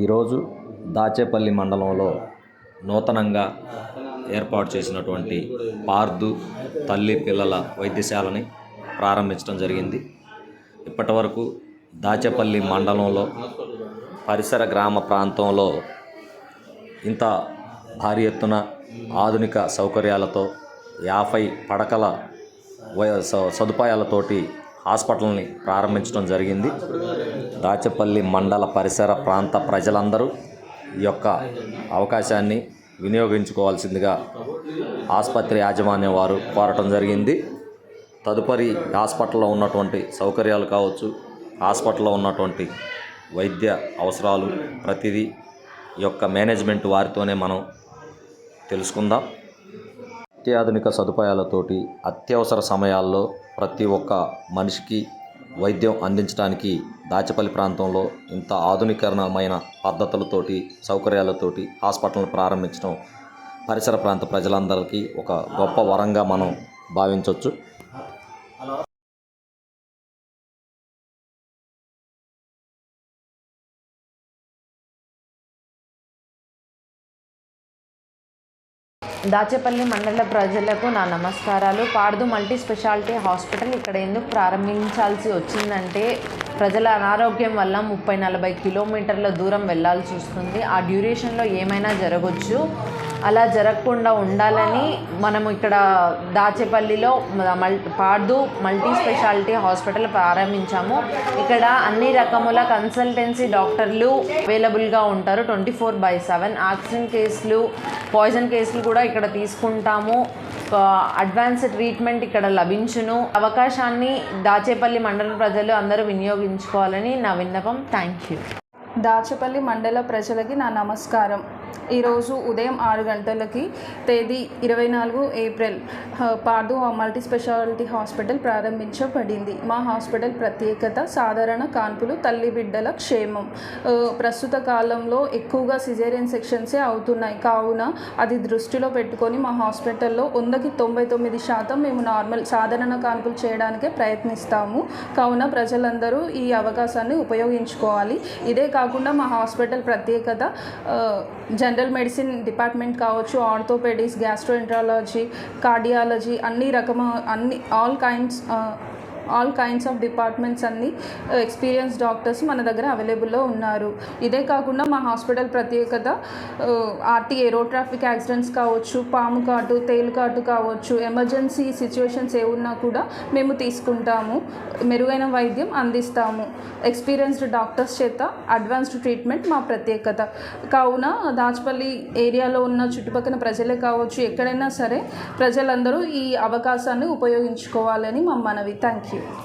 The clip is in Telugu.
ఈరోజు దాచేపల్లి మండలంలో నూతనంగా ఏర్పాటు చేసినటువంటి పార్దు తల్లి పిల్లల వైద్యశాలని ప్రారంభించడం జరిగింది. ఇప్పటి వరకు దాచేపల్లి మండలంలో పరిసర గ్రామ ప్రాంతంలో ఇంత భారీ ఎత్తున ఆధునిక సౌకర్యాలతో యాభై పడకల స- సదుపాయాలతోటి హాస్పిటల్ని ప్రారంభించడం జరిగింది. దాచపల్లి మండల పరిసర ప్రాంత ప్రజలందరూ ఈ యొక్క అవకాశాన్ని వినియోగించుకోవాల్సిందిగా ఆసుపత్రి యాజమాన్యం వారు కోరటం జరిగింది. తదుపరి హాస్పిటల్లో ఉన్నటువంటి సౌకర్యాలు కావచ్చు హాస్పిటల్లో ఉన్నటువంటి వైద్య అవసరాలు ప్రతిదీ ఈ యొక్క మేనేజ్మెంట్ వారితోనే మనం తెలుసుకుందాం. అత్యాధునిక సదుపాయాలతోటి అత్యవసర సమయాల్లో ప్రతి ఒక్క మనిషికి వైద్యం అందించడానికి దాచపల్లి ప్రాంతంలో ఇంత ఆధునికరమైన పద్ధతులతోటి సౌకర్యాలతోటి హాస్పిటల్ను ప్రారంభించడం పరిసర ప్రాంత ప్రజలందరికీ ఒక గొప్ప వరంగా మనం భావించవచ్చు దాచేపల్లి మండల ప్రజలకు నా నమస్కారాలు. పార్దు మల్టీ స్పెషాలిటీ హాస్పిటల్ ఇక్కడ ఎందుకు ప్రారంభించాల్సి వచ్చిందంటే ప్రజల అనారోగ్యం వల్ల ముప్పై నలభై కిలోమీటర్ల దూరం వెళ్ళాల్సి వస్తుంది. ఆ డ్యూరేషన్లో ఏమైనా జరగవచ్చు అలా జరగకుండా ఉండాలని మనం ఇక్కడ దాచేపల్లిలో మల్ పార్దు మల్టీ స్పెషాలిటీ హాస్పిటల్ ప్రారంభించాము. ఇక్కడ అన్ని రకముల కన్సల్టెన్సీ డాక్టర్లు అవైలబుల్గా ఉంటారు. Twenty four by seven. Oxygen కేసులు పాయిజన్ కేసులు కూడా ఇక్కడ తీసుకుంటాము. అడ్వాన్స్ ట్రీట్మెంట్ ఇక్కడ లభించును. అవకాశాన్ని దాచేపల్లి మండల ప్రజలు అందరూ వినియోగించుకోవాలని నా విన్నపం. Thank you. దాచపల్లి మండల ప్రజలకి నా నమస్కారం. ఈరోజు ఉదయం ఆరు గంటలకి తేదీ ఇరవై నాలుగు ఏప్రిల్ హ, పార్దు మల్టీ స్పెషాలిటీ హాస్పిటల్ ప్రారంభించబడింది. మా హాస్పిటల్ ప్రత్యేకత సాధారణ కాన్పులు తల్లి బిడ్డల క్షేమం. ప్రస్తుత కాలంలో ఎక్కువగా సిజేరియన్ సెక్షన్సే అవుతున్నాయి. కావున అది దృష్టిలో పెట్టుకొని మా హాస్పిటల్లో వందకి తొంభై తొమ్మిది శాతం మేము నార్మల్ సాధారణ కాన్పులు చేయడానికే ప్రయత్నిస్తాము. కావున ప్రజలందరూ ఈ అవకాశాన్ని ఉపయోగించుకోవాలి. ఇదే కాకుండా మా హాస్పిటల్ ప్రత్యేకత జనరల్ మెడిసిన్ డిపార్ట్మెంట్ కావచ్చు ఆర్థోపెడిక్స్ గ్యాస్ట్రోఎంట్రాలజీ కార్డియాలజీ అన్ని రకమ అన్ని all kinds all kinds of departments అన్ని uh, ఎక్స్పీరియన్స్ డాక్టర్స్ మన దగ్గర అవైలబుల్లో ఉన్నారు. ఇదే కాకుండా మా హాస్పిటల్ ప్రత్యేకత ఆర్టీఏ రోడ్ ట్రాఫిక్ యాక్సిడెంట్స్ కావచ్చు పాము కాటు తేలు కాటు కావచ్చు ఎమర్జెన్సీ సిచ్యువేషన్స్ ఏమున్నా కూడా మేము తీసుకుంటాము. మెరుగైన వైద్యం అందిస్తాము. ఎక్స్పీరియన్స్డ్ డాక్టర్స్ చేత అడ్వాన్స్డ్ ట్రీట్మెంట్ మా ప్రత్యేకత. కావున దాచపల్లి ఏరియాలో ఉన్న చుట్టుపక్కల ప్రజలే కావచ్చు ఎక్కడైనా సరే ప్రజలందరూ ఈ అవకాశాన్ని ఉపయోగించుకోవాలని మా మనవి. Thank you you.